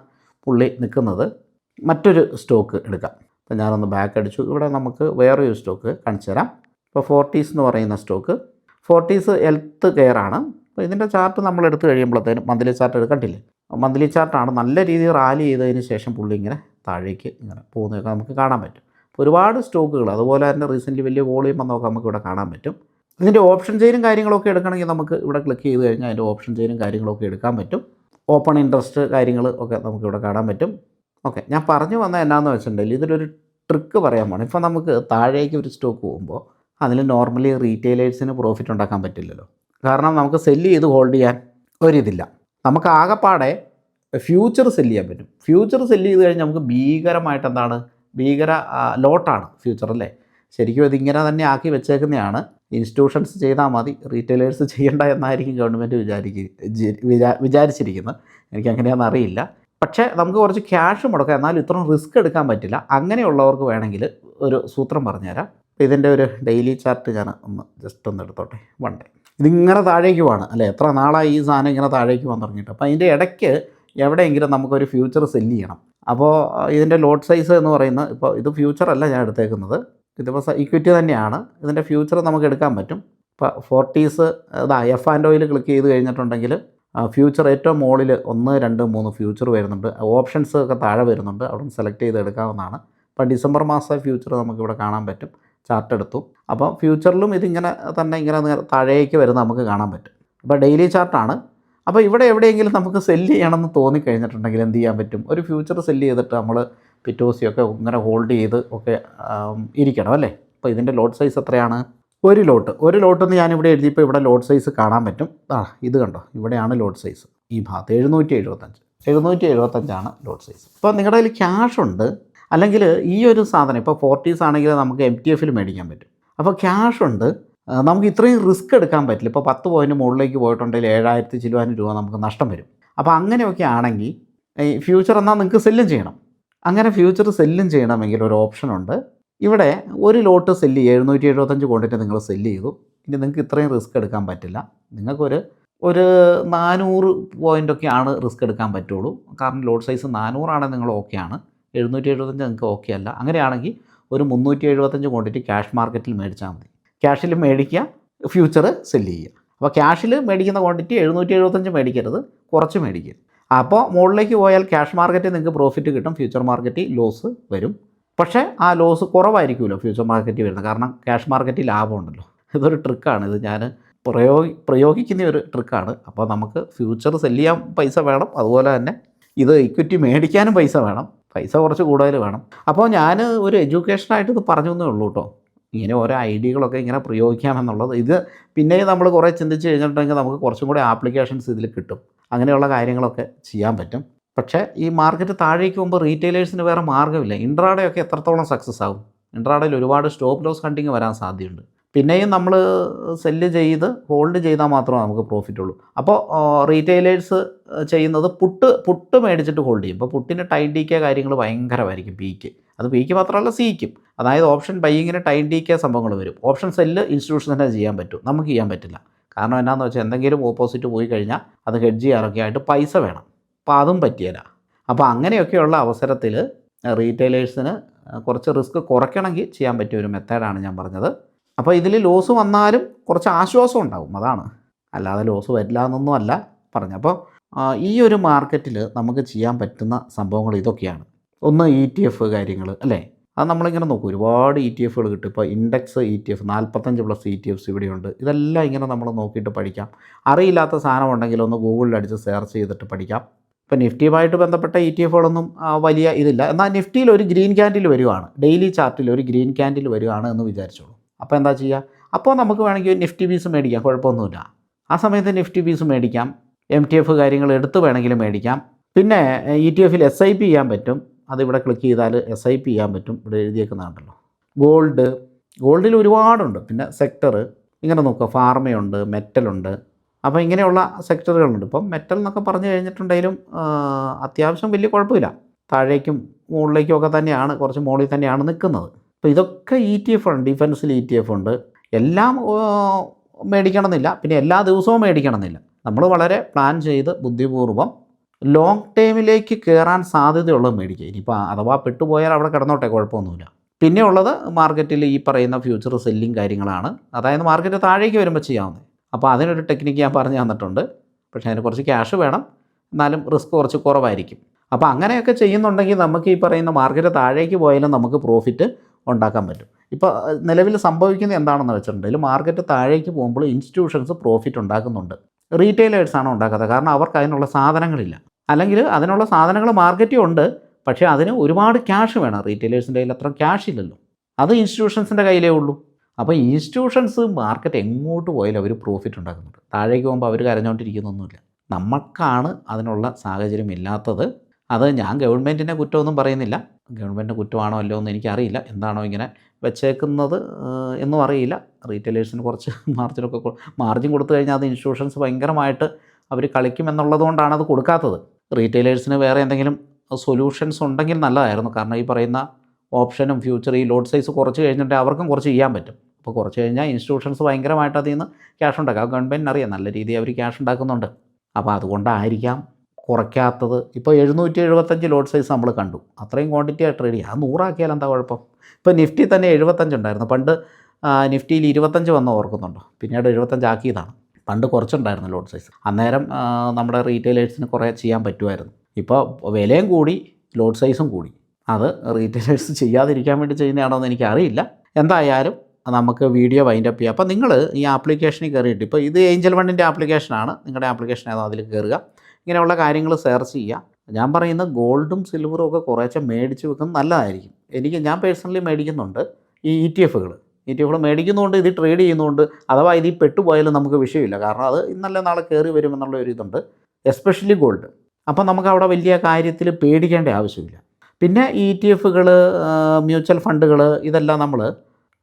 പുള്ളി നിൽക്കുന്നത്. മറ്റൊരു സ്റ്റോക്ക് എടുക്കാം. അപ്പോൾ ഞാനൊന്ന് ബാക്ക് അടിച്ചു ഇവിടെ നമുക്ക് വേറൊരു സ്റ്റോക്ക് കാണിച്ചു തരാം. ഇപ്പോൾ ഫോർട്ടീസ് എന്ന് പറയുന്ന സ്റ്റോക്ക്. ഫോർട്ടീസ് ഹെൽത്ത് കെയർ ആണ്. അപ്പോൾ ഇതിന്റെ ചാർട്ട് നമ്മൾ എടുത്തു കഴിയുമ്പോഴത്തേനും മന്ത്ലി ചാർട്ട് എടുക്കണ്ടില്ലേ മന്ത്ലി ചാർട്ടാണ്. നല്ല രീതിയിൽ റാലി ചെയ്തതിന് ശേഷം പുള്ളി ഇങ്ങനെ താഴേക്ക് ഇങ്ങനെ പോകുന്നതൊക്കെ നമുക്ക് കാണാൻ പറ്റും. അപ്പോൾ ഒരുപാട് സ്റ്റോക്കുകൾ അതുപോലെ തന്നെ റീസെന്റ്ലി വലിയ വോളിയം വന്നൊക്കെ നമുക്ക് ഇവിടെ കാണാൻ പറ്റും. ഇതിന്റെ ഓപ്ഷൻ ചെയിനും കാര്യങ്ങളൊക്കെ എടുക്കണമെങ്കിൽ നമുക്ക് ഇവിടെ ക്ലിക്ക് ചെയ്ത് കഴിഞ്ഞാൽ അതിന്റെ ഓപ്ഷൻ ചെയിനും കാര്യങ്ങളൊക്കെ എടുക്കാൻ പറ്റും. ഓപ്പൺ ഇൻട്രസ്റ്റ് കാര്യങ്ങൾ ഒക്കെ നമുക്കിവിടെ കാണാൻ പറ്റും. ഓക്കെ ഞാൻ പറഞ്ഞു വന്ന എന്നാന്ന് വെച്ചിട്ടുണ്ടെങ്കിൽ ഇതിലൊരു ട്രിക്ക് പറയാൻ പോകണം ഇപ്പോൾ നമുക്ക് താഴേക്ക് ഒരു സ്റ്റോക്ക് പോകുമ്പോൾ അതിൽ നോർമലി റീറ്റെയിലേഴ്സിന് പ്രോഫിറ്റ് ഉണ്ടാക്കാൻ പറ്റില്ലല്ലോ. കാരണം നമുക്ക് സെല്ല് ചെയ്ത് ഹോൾഡ് ചെയ്യാൻ ഒരിതില്ല നമുക്ക് ആകെപ്പാടെ ഫ്യൂച്ചർ സെല്ല് ചെയ്യാൻ പറ്റും. ഫ്യൂച്ചർ സെല്ല് ചെയ്ത് കഴിഞ്ഞാൽ നമുക്ക് ഭീകരമായിട്ട് എന്താണ്? ഭീകര ലോട്ടാണ് ഫ്യൂച്ചർ അല്ലേ? ശരിക്കും ഇതിങ്ങനെ തന്നെ ആക്കി വെച്ചേക്കുന്നതാണ്. ഇൻസ്റ്റിറ്റ്യൂഷൻസ് ചെയ്താൽ മതി റീറ്റെയിലേഴ്സ് ചെയ്യേണ്ട എന്നായിരിക്കും ഗവൺമെന്റ് വിചാരിക്കുക വിചാരിച്ചിരിക്കുന്നത്. എനിക്ക് അങ്ങനെയാണെന്ന് അറിയില്ല. പക്ഷേ നമുക്ക് കുറച്ച് ക്യാഷ് മുടക്കാം. എന്നാൽ ഇത്രയും റിസ്ക് എടുക്കാൻ പറ്റില്ല. അങ്ങനെയുള്ളവർക്ക് വേണമെങ്കിൽ ഒരു സൂത്രം പറഞ്ഞുതരാം. ഇതിന്റെ ഒരു ഡെയിലി ചാർട്ട് ഞാൻ ഒന്ന് ജസ്റ്റ് ഒന്ന് എടുത്തോട്ടെ. വൺ ഡേ ഇതിങ്ങനെ താഴേക്ക് പോവാണ്. അല്ലേ? എത്ര നാളായി ഈ സാധനം ഇങ്ങനെ താഴേക്ക് വന്ന് തുടങ്ങിയിട്ട്? അപ്പോൾ അതിന്റെ ഇടയ്ക്ക് എവിടെയെങ്കിലും നമുക്കൊരു ഫ്യൂച്ചർ സെല്ല് ചെയ്യണം. അപ്പോൾ ഇതിന്റെ ലോട്ട് സൈസ് എന്ന് പറയുന്നത് ഇപ്പോൾ ഇത് ഫ്യൂച്ചർ അല്ല ഞാൻ എടുത്തേക്കുന്നത്. ഇതിപ്പോൾ ഇക്വിറ്റി തന്നെയാണ്. ഇതിന്റെ ഫ്യൂച്ചർ നമുക്ക് എടുക്കാൻ പറ്റും. ഇപ്പോൾ ഫോർട്ടീസ് ഇതാ എഫ് ആൻഡ് ഓയിൽ ക്ലിക്ക് ചെയ്ത് കഴിഞ്ഞിട്ടുണ്ടെങ്കിൽ ഫ്യൂച്ചർ ഏറ്റവും മുകളിൽ ഒന്ന് രണ്ട് മൂന്ന് ഫ്യൂച്ചർ വരുന്നുണ്ട്. ഓപ്ഷൻസ് ഒക്കെ താഴെ വരുന്നുണ്ട്. അവിടെ നിന്ന് സെലക്ട് ചെയ്ത് എടുക്കാവുന്നതാണ്. അപ്പോൾ ഡിസംബർ മാസം ഫ്യൂച്ചർ നമുക്കിവിടെ കാണാൻ പറ്റും. ചാർട്ട് എടുത്തു. അപ്പോൾ ഫ്യൂച്ചറിലും ഇതിങ്ങനെ തന്നെ ഇങ്ങനെ താഴേക്ക് വരുന്ന നമുക്ക് കാണാൻ പറ്റും. അപ്പോൾ ഡെയിലി ചാർട്ടാണ് അപ്പോൾ ഇവിടെ എവിടെയെങ്കിലും നമുക്ക് സെല്ല് ചെയ്യണമെന്ന് തോന്നിക്കഴിഞ്ഞിട്ടുണ്ടെങ്കിൽ എന്ത് ചെയ്യാൻ പറ്റും? ഒരു ഫ്യൂച്ചർ സെല്ല് ചെയ്തിട്ട് നമ്മൾ പിറ്റോസിയൊക്കെ ഇങ്ങനെ ഹോൾഡ് ചെയ്ത് ഒക്കെ ഇരിക്കണം അല്ലേ? അപ്പോൾ ഇതിന്റെ ലോട്ട് സൈസ് എത്രയാണ്? ഒരു ലോട്ട്. ഒരു ലോട്ട് എന്ന് ഞാനിവിടെ എഴുതിയപ്പോൾ ഇവിടെ ലോഡ് സൈസ് കാണാൻ പറ്റും. ആ ഇത് കണ്ടോ? ഇവിടെയാണ് ലോഡ് സൈസ്. ഈ ഭാഗത്ത് എഴുന്നൂറ്റി എഴുപത്തഞ്ച് എഴുന്നൂറ്റി എഴുപത്തഞ്ചാണ് ലോട്ട് സൈസ്. ഇപ്പോൾ നിങ്ങളുടെ കയ്യിൽ ക്യാഷ് ഉണ്ട്. അല്ലെങ്കിൽ ഈ ഒരു സാധനം ഇപ്പോൾ ഫോർട്ടീസ് ആണെങ്കിൽ നമുക്ക് എം ടി എഫിൽ മേടിക്കാൻ പറ്റും. അപ്പോൾ ക്യാഷ് ഉണ്ട്. നമുക്ക് ഇത്രയും റിസ്ക് എടുക്കാൻ പറ്റില്ല. ഇപ്പോൾ പത്ത് പോയിന്റ് മുകളിലേക്ക് പോയിട്ടുണ്ടെങ്കിൽ ഏഴായിരത്തി ചില്ലുവാനും രൂപ നമുക്ക് നഷ്ടം വരും. അപ്പോൾ അങ്ങനെയൊക്കെ ആണെങ്കിൽ ഫ്യൂച്ചർ എന്നാൽ നിങ്ങൾക്ക് സെല്ലും ചെയ്യണം. അങ്ങനെ ഫ്യൂച്ചർ സെല്ലും ചെയ്യണമെങ്കിൽ ഒരു ഓപ്ഷനുണ്ട് ഇവിടെ ഒരു ലോട്ട് സെല്ല് എഴുന്നൂറ്റി എഴുപത്തഞ്ച് ക്വാണ്ടിറ്റി നിങ്ങൾ സെല്ല് ചെയ്തു. ഇനി നിങ്ങൾക്ക് ഇത്രയും റിസ്ക് എടുക്കാൻ പറ്റില്ല. നിങ്ങൾക്കൊരു ഒരു നാനൂറ് പോയിന്റൊക്കെയാണ് റിസ്ക് എടുക്കാൻ പറ്റുള്ളൂ. കാരണം ലോട്ട് സൈസ് നാനൂറാണെങ്കിൽ നിങ്ങൾ ഓക്കെയാണ് എഴുന്നൂറ്റി എഴുപത്തഞ്ച് നിങ്ങൾക്ക് ഓക്കെ അല്ല. അങ്ങനെയാണെങ്കിൽ ഒരു മുന്നൂറ്റി എഴുപത്തഞ്ച് ക്വാണ്ടിറ്റി ക്യാഷ് മാർക്കറ്റിൽ മേടിച്ചാൽ മതി. ക്യാഷിൽ മേടിക്കുക ഫ്യൂച്ചർ സെല്ല് ചെയ്യുക. അപ്പോൾ ക്യാഷിൽ മേടിക്കുന്ന ക്വാണ്ടിറ്റി എഴുന്നൂറ്റി എഴുപത്തഞ്ച് മേടിക്കരുത്. കുറച്ച് മേടിക്കുക. അപ്പോൾ മുകളിലേക്ക് പോയാൽ ക്യാഷ് മാർക്കറ്റിൽ നിങ്ങൾക്ക് പ്രോഫിറ്റ് കിട്ടും. ഫ്യൂച്ചർ മാർക്കറ്റിൽ ലോസ് വരും. പക്ഷേ ആ ലോസ് കുറവായിരിക്കുമല്ലോ ഫ്യൂച്ചർ മാർക്കറ്റിൽ വരുന്നത്. കാരണം ക്യാഷ് മാർക്കറ്റിൽ ലാഭമുണ്ടല്ലോ. ഇതൊരു ട്രിക്കാണ്. ഇത് ഞാൻ പ്രയോഗി പ്രയോഗിക്കുന്ന ഒരു ട്രിക്കാണ്. അപ്പോൾ നമുക്ക് ഫ്യൂച്ചർ സെല്ല് ചെയ്യാൻ പൈസ വേണം. അതുപോലെ തന്നെ ഇത് ഇക്വിറ്റി മേടിക്കാനും പൈസ വേണം. പൈസ കുറച്ച് കൂടുതൽ വേണം. അപ്പോൾ ഞാൻ ഒരു എഡ്യൂക്കേഷനായിട്ട് ഇത് പറഞ്ഞു എന്നേ ഉള്ളൂ കേട്ടോ. ഇങ്ങനെ ഓരോ ഐഡിയകളൊക്കെ ഇങ്ങനെ പ്രയോഗിക്കാമെന്നുള്ളത് ഇത് പിന്നെ നമ്മൾ കുറേ ചിന്തിച്ച് കഴിഞ്ഞിട്ടുണ്ടെങ്കിൽ നമുക്ക് കുറച്ചും കൂടി ആപ്ലിക്കേഷൻസ് ഇതിൽ കിട്ടും. അങ്ങനെയുള്ള കാര്യങ്ങളൊക്കെ ചെയ്യാൻ പറ്റും. പക്ഷേ ഈ മാർക്കറ്റ് താഴേക്ക് പോകുമ്പോൾ റീറ്റെയിലേഴ്സിന് വേറെ മാർഗമില്ല. ഇൻട്രാഡേ ഒക്കെ എത്രത്തോളം സക്സസ് ആകും ഇൻട്രാഡയിൽ ഒരുപാട് സ്റ്റോപ്പ് ലോസ് കണ്ടിങ് വരാൻ സാധ്യതയുണ്ട്. പിന്നെയും നമ്മൾ സെല്ല് ചെയ്ത് ഹോൾഡ് ചെയ്താൽ മാത്രമേ നമുക്ക് പ്രോഫിറ്റ് ഉള്ളൂ. അപ്പോൾ റീറ്റെയിലേഴ്സ് ചെയ്യുന്നത് പുട്ട് പുട്ട് മേടിച്ചിട്ട് ഹോൾഡ് ചെയ്യും. അപ്പോൾ പുട്ടിന് ടൈം ഡി കെ കാര്യങ്ങൾ ഭയങ്കരമായിരിക്കും പീക്ക് അത് പീക്ക് മാത്രമല്ല സിക്കും അതായത് ഓപ്ഷൻ ബൈയിങ്ങിന് ടൈം ഡി കെ സംഭവങ്ങൾ വരും. ഓപ്ഷൻ സെല്ല് ഇൻസ്റ്റിറ്റ്യൂഷൻ തന്നെ ചെയ്യാൻ പറ്റും. നമുക്ക് ചെയ്യാൻ പറ്റില്ല. കാരണം എന്നാന്ന് വെച്ചാൽ എന്തെങ്കിലും ഓപ്പോസിറ്റ് പോയി കഴിഞ്ഞാൽ അത് ഹെഡ്ജ് ചെയ്യാറൊക്കെ ആയിട്ട് പൈസ വേണം. അപ്പോൾ അതും പറ്റിയല്ല അപ്പോൾ അങ്ങനെയൊക്കെയുള്ള അവസരത്തിൽ റീറ്റെയിലേഴ്സിന് കുറച്ച് റിസ്ക് കുറയ്ക്കണമെങ്കിൽ ചെയ്യാൻ പറ്റിയ ഒരു മെത്തേഡാണ് ഞാൻ പറഞ്ഞത്. അപ്പോൾ ഇതിൽ ലോസ് വന്നാലും കുറച്ച് ആശ്വാസം ഉണ്ടാവും അതാണ്. അല്ലാതെ ലോസ് വരില്ല എന്നൊന്നും അല്ല പറഞ്ഞു അപ്പോൾ ഈ ഒരു മാർക്കറ്റിൽ നമുക്ക് ചെയ്യാൻ പറ്റുന്ന സംഭവങ്ങൾ ഇതൊക്കെയാണ്. ഒന്ന് ഇ ടി എഫ് കാര്യങ്ങൾ അല്ലേ? അത് നമ്മളിങ്ങനെ നോക്കും. ഒരുപാട് ഇ ടി എഫുകൾ കിട്ടും. ഇപ്പോൾ ഇൻഡെക്സ് ഇ ടി എഫ് നാൽപ്പത്തഞ്ച് പ്ലസ് ഇ ടി എഫ്സ് ഇവിടെയുണ്ട്. ഇതെല്ലാം ഇങ്ങനെ നമ്മൾ നോക്കിയിട്ട് പഠിക്കാം. അറിയില്ലാത്ത സാധനം ഉണ്ടെങ്കിൽ ഒന്ന് ഗൂഗിളിൽ അടിച്ച് സെർച്ച് ചെയ്തിട്ട് പഠിക്കാം. ഇപ്പോൾ നിഫ്റ്റിയുമായിട്ട് ബന്ധപ്പെട്ട ഇ ടി എഫുകളൊന്നും വലിയ ഇതില്ല. എന്നാൽ നിഫ്റ്റിയിൽ ഒരു ഗ്രീൻ ക്യാൻഡിൽ വരുവാണ്. ഡെയിലി ചാർട്ടിൽ ഒരു ഗ്രീൻ ക്യാൻഡിൽ വരുവാണ് എന്ന് വിചാരിച്ചോളൂ. അപ്പോൾ എന്താ ചെയ്യുക? അപ്പോൾ നമുക്ക് വേണമെങ്കിൽ നിഫ്റ്റി പീസ് മേടിക്കാം. കുഴപ്പമൊന്നുമില്ല. ആ സമയത്ത് നിഫ്റ്റി പീസ് മേടിക്കാം. എം ടി എഫ് കാര്യങ്ങൾ എടുത്ത് വേണമെങ്കിൽ മേടിക്കാം. പിന്നെ ഇ ടി എഫിൽ എസ് ഐ പി ചെയ്യാൻ പറ്റും. അതിവിടെ ക്ലിക്ക് ചെയ്താൽ എസ് ഐ പി ചെയ്യാൻ പറ്റും. ഇവിടെ എഴുതിയേക്കുന്നതാണല്ലോ. ഗോൾഡ്. ഗോൾഡിൽ ഒരുപാടുണ്ട്. പിന്നെ സെക്ടർ ഇങ്ങനെ നോക്കുക. ഫാർമയുണ്ട് മെറ്റലുണ്ട്. അപ്പോൾ ഇങ്ങനെയുള്ള സെക്ടറുകളുണ്ട്. ഇപ്പം മെറ്റൽ എന്നൊക്കെ പറഞ്ഞു കഴിഞ്ഞിട്ടുണ്ടെങ്കിലും അത്യാവശ്യം വലിയ കുഴപ്പമില്ല. താഴേക്കും മുകളിലേക്കും ഒക്കെ തന്നെയാണ് കുറച്ച് മുകളിൽ തന്നെയാണ് നിൽക്കുന്നത്. അപ്പോൾ ഇതൊക്കെ ഇ ടി എഫ് ഉണ്ട് ഡിഫൻസിൽ ഇ ടി എഫ് ഉണ്ട്. എല്ലാം മേടിക്കണമെന്നില്ല. പിന്നെ എല്ലാ ദിവസവും മേടിക്കണമെന്നില്ല. നമ്മൾ വളരെ പ്ലാൻ ചെയ്ത് ബുദ്ധിപൂർവം ലോങ് ടൈമിലേക്ക് കയറാൻ സാധ്യതയുള്ളത് മേടിക്കുക. ഇനിയിപ്പോൾ അഥവാ പെട്ടുപോയാൽ അവിടെ കിടന്നോട്ടെ കുഴപ്പമൊന്നുമില്ല. പിന്നെ ഉള്ളത് മാർക്കറ്റിൽ ഈ പറയുന്ന ഫ്യൂച്ചർ സെല്ലിങ് കാര്യങ്ങളാണ്. അതായത് മാർക്കറ്റ് താഴേക്ക് വരുമ്പോൾ ചെയ്യാവുന്നത് അപ്പോൾ അതിനൊരു ടെക്നിക്ക് ഞാൻ പറഞ്ഞു തന്നിട്ടുണ്ട്. പക്ഷേ അതിന് കുറച്ച് ക്യാഷ് വേണം. എന്നാലും റിസ്ക് കുറച്ച് കുറവായിരിക്കും. അപ്പോൾ അങ്ങനെയൊക്കെ ചെയ്യുന്നുണ്ടെങ്കിൽ നമുക്ക് ഈ പറയുന്ന മാർക്കറ്റ് താഴേക്ക് പോയാലും നമുക്ക് പ്രോഫിറ്റ് ഉണ്ടാക്കാൻ പറ്റും. ഇപ്പോൾ നിലവിൽ സംഭവിക്കുന്നത് എന്താണെന്ന് വെച്ചിട്ടുണ്ടെങ്കിൽ മാർക്കറ്റ് താഴേക്ക് പോകുമ്പോൾ ഇൻസ്റ്റിറ്റ്യൂഷൻസ് പ്രോഫിറ്റ് ഉണ്ടാക്കുന്നുണ്ട്. റീറ്റെയിലേഴ്സാണ് ഉണ്ടാക്കാത്തത്. കാരണം അവർക്ക് അതിനുള്ള സാധനങ്ങളില്ല. അല്ലെങ്കിൽ അതിനുള്ള സാധനങ്ങൾ മാർക്കറ്റിൽ ഉണ്ട്. പക്ഷേ അതിന് ഒരുപാട് ക്യാഷ് വേണം. റീറ്റെയിലേഴ്സിന്റെ കയ്യിൽ അത്ര ക്യാഷ് ഇല്ലല്ലോ. അത് ഇൻസ്റ്റിറ്റ്യൂഷൻസിന്റെ കയ്യിലേ ഉള്ളൂ. അപ്പോൾ ഇൻസ്റ്റിറ്റ്യൂഷൻസ് മാർക്കറ്റ് എങ്ങോട്ട് പോയാലും അവർ പ്രോഫിറ്റ് ഉണ്ടാക്കുന്നുണ്ട്. താഴേക്ക് പോകുമ്പോൾ അവർ കരഞ്ഞുകൊണ്ടിരിക്കുന്നൊന്നുമില്ല നമുക്കാണ് അതിനുള്ള സാഹചര്യം ഇല്ലാത്തത്. അത് ഞാൻ ഗവൺമെന്റിനെ കുറ്റമൊന്നും പറയുന്നില്ല. ഗവൺമെന്റിന്റെ കുറ്റമാണോ അല്ലോ എന്ന് എനിക്കറിയില്ല. എന്താണോ ഇങ്ങനെ വെച്ചേക്കുന്നത് എന്നും അറിയില്ല. റീറ്റെയിലേഴ്സിന് കുറച്ച് മാർജിനൊക്കെ മാർജിൻ കൊടുത്തു കഴിഞ്ഞാൽ അത് ഇൻസ്റ്റിറ്റ്യൂഷൻസ് ഭയങ്കരമായിട്ട് അവർ കളിക്കുമെന്നുള്ളതുകൊണ്ടാണ് അത് കൊടുക്കാത്തത്. റീറ്റെയിലേഴ്സിന് വേറെ എന്തെങ്കിലും സൊല്യൂഷൻസ് ഉണ്ടെങ്കിൽ നല്ലതായിരുന്നു. കാരണം ഈ പറയുന്ന ഓപ്ഷനും ഫ്യൂച്ചർ ഈ ലോഡ് സൈസ് കുറച്ച് കഴിഞ്ഞിട്ട് അവർക്കും കുറച്ച് ചെയ്യാൻ പറ്റും. അപ്പോൾ കുറച്ച് കഴിഞ്ഞാൽ ഇൻസ്റ്റിറ്റ്യൂഷൻസ് ഭയങ്കരമായിട്ട് അതിൽ നിന്ന് ക്യാഷ് ഉണ്ടാക്കാം. ഗവൺമെന്റിന് അറിയാം. നല്ല രീതിയിൽ അവർ ക്യാഷ് ഉണ്ടാക്കുന്നുണ്ട്. അപ്പോൾ അതുകൊണ്ടായിരിക്കാം കുറയ്ക്കാത്തത്. ഇപ്പോൾ എഴുന്നൂറ്റി എഴുപത്തഞ്ച് ലോഡ് സൈസ് നമ്മൾ കണ്ടു. അത്രയും ക്വാണ്ടിറ്റി ആയിട്ട് ട്രേഡ് ചെയ്യുക അത് നൂറാക്കിയാൽ എന്താ കുഴപ്പം? ഇപ്പോൾ നിഫ്റ്റി തന്നെ എഴുപത്തഞ്ച് ഉണ്ടായിരുന്നു. പണ്ട് നിഫ്റ്റിയിൽ ഇരുപത്തഞ്ച് വന്ന് ഓർക്കുന്നുണ്ടോ? പിന്നീട് എഴുപത്തഞ്ച് ആക്കിയതാണ്. പണ്ട് കുറച്ചുണ്ടായിരുന്നു ലോഡ് സൈസ്. അന്നേരം ആ, നമ്മുടെ റീറ്റെയിലേഴ്സിന് കുറേ ചെയ്യാൻ പറ്റുമായിരുന്നു. ഇപ്പോൾ വിലയും കൂടി ലോഡ് സൈസും കൂടി. അത് റീറ്റെയിലേഴ്സ് ചെയ്യാതിരിക്കാൻ വേണ്ടി ചെയ്യുന്നതാണോ എന്ന് എനിക്കറിയില്ല. എന്തായാലും നമുക്ക് വീഡിയോ വൈൻഡ് അപ്പ് ചെയ്യാം. അപ്പോൾ നിങ്ങൾ ഈ ആപ്ലിക്കേഷനിൽ കയറിയിട്ട് ഇപ്പോൾ ഇത് ഏഞ്ചൽ വണ്ണിന്റെ ആപ്ലിക്കേഷനാണ് നിങ്ങളുടെ ആപ്ലിക്കേഷൻ ഏതോ അതിൽ കയറുക ഇങ്ങനെയുള്ള കാര്യങ്ങൾ സെർച്ച് ചെയ്യുക. ഞാൻ പറയുന്ന ഗോൾഡും സിൽവറും ഒക്കെ കുറേശ്ശെ മേടിച്ച് വെക്കുന്നത് നല്ലതായിരിക്കും. എനിക്ക് ഞാൻ പേഴ്സണലി മേടിക്കുന്നുണ്ട് ഈ ഇ ടി എഫുകൾ ഇ ടി എഫുകൾ മേടിക്കുന്നതുകൊണ്ട് ഇത് ട്രേഡ് ചെയ്യുന്നതുകൊണ്ട് അഥവാ ഇതിൽ പെട്ടുപോയാലും നമുക്ക് വിഷയമില്ല. കാരണം അത് ഇന്നല്ല നാളെ കയറി വരുമെന്നുള്ള ഒരു ഇതുണ്ട്. എസ്പെഷ്യലി ഗോൾഡ് അപ്പോൾ നമുക്ക് അവിടെ വലിയ കാര്യത്തിൽ പേടിക്കേണ്ട ആവശ്യമില്ല. പിന്നെ ഇ ടി എഫുകൾ മ്യൂച്വൽ ഫണ്ടുകൾ ഇതെല്ലാം നമ്മൾ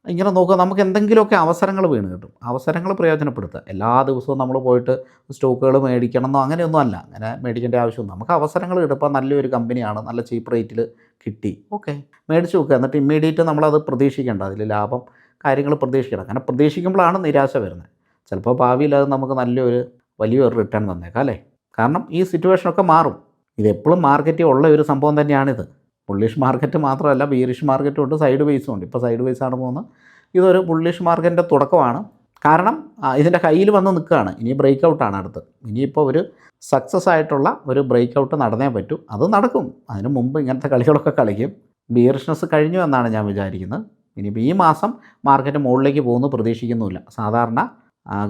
ഇങ്ങനെ നോക്കുക. നമുക്ക് എന്തെങ്കിലുമൊക്കെ അവസരങ്ങൾ വീണ് കിട്ടും. അവസരങ്ങൾ പ്രയോജനപ്പെടുത്തുക. എല്ലാ ദിവസവും നമ്മൾ പോയിട്ട് സ്റ്റോക്കുകൾ മേടിക്കണം എന്നോ അങ്ങനെയൊന്നും അല്ല. അങ്ങനെ മേടിക്കേണ്ട ആവശ്യമൊന്നും നമുക്ക് അവസരങ്ങൾ കിട്ടുമ്പോൾ നല്ലൊരു കമ്പനിയാണ്. നല്ല ചീപ്പ് റേറ്റിൽ കിട്ടി. ഓക്കെ. മേടിച്ച് നോക്കുക. എന്നിട്ട് ഇമ്മീഡിയറ്റ് നമ്മളത് പ്രതീക്ഷിക്കേണ്ട. അതിൽ ലാഭം കാര്യങ്ങൾ പ്രതീക്ഷിക്കണം. അങ്ങനെ പ്രതീക്ഷിക്കുമ്പോഴാണ് നിരാശ വരുന്നത്. ചിലപ്പോൾ ഭാവിയിൽ അത് നമുക്ക് നല്ലൊരു വലിയൊരു റിട്ടേൺ തന്നേക്കാം അല്ലേ? കാരണം ഈ സിറ്റുവേഷനൊക്കെ മാറും. ഇതെപ്പോഴും മാർക്കറ്റിൽ ഉള്ള ഒരു സംഭവം തന്നെയാണിത്. ബുള്ളിഷ് മാർക്കറ്റ് മാത്രമല്ല ബീറിഷ് മാർക്കറ്റും ഉണ്ട് സൈഡ് വൈസും ഉണ്ട്. ഇപ്പോൾ സൈഡ് വൈസാണ് പോകുന്നത്. ഇതൊരു ബുള്ളിഷ് മാർക്കറ്റിന്റെ തുടക്കമാണ്. കാരണം ഇതിന്റെ കയ്യിൽ വന്ന് നിൽക്കുകയാണ്. ഇനി ബ്രേക്ക് ഔട്ടാണ് അടുത്ത്. ഇനിയിപ്പോൾ ഒരു സക്സസ് ആയിട്ടുള്ള ഒരു ബ്രേക്ക് ഔട്ട് നടന്നേ പറ്റൂ. അത് നടക്കും. അതിന് മുമ്പ് ഇങ്ങനത്തെ കളികളൊക്കെ കളിക്കും. ബീറിഷ്നസ് കഴിഞ്ഞു എന്നാണ് ഞാൻ വിചാരിക്കുന്നത്. ഇനിയിപ്പോൾ ഈ മാസം മാർക്കറ്റ് മുകളിലേക്ക് പോകുന്നു പ്രതീക്ഷിക്കുന്നുമില്ല. സാധാരണ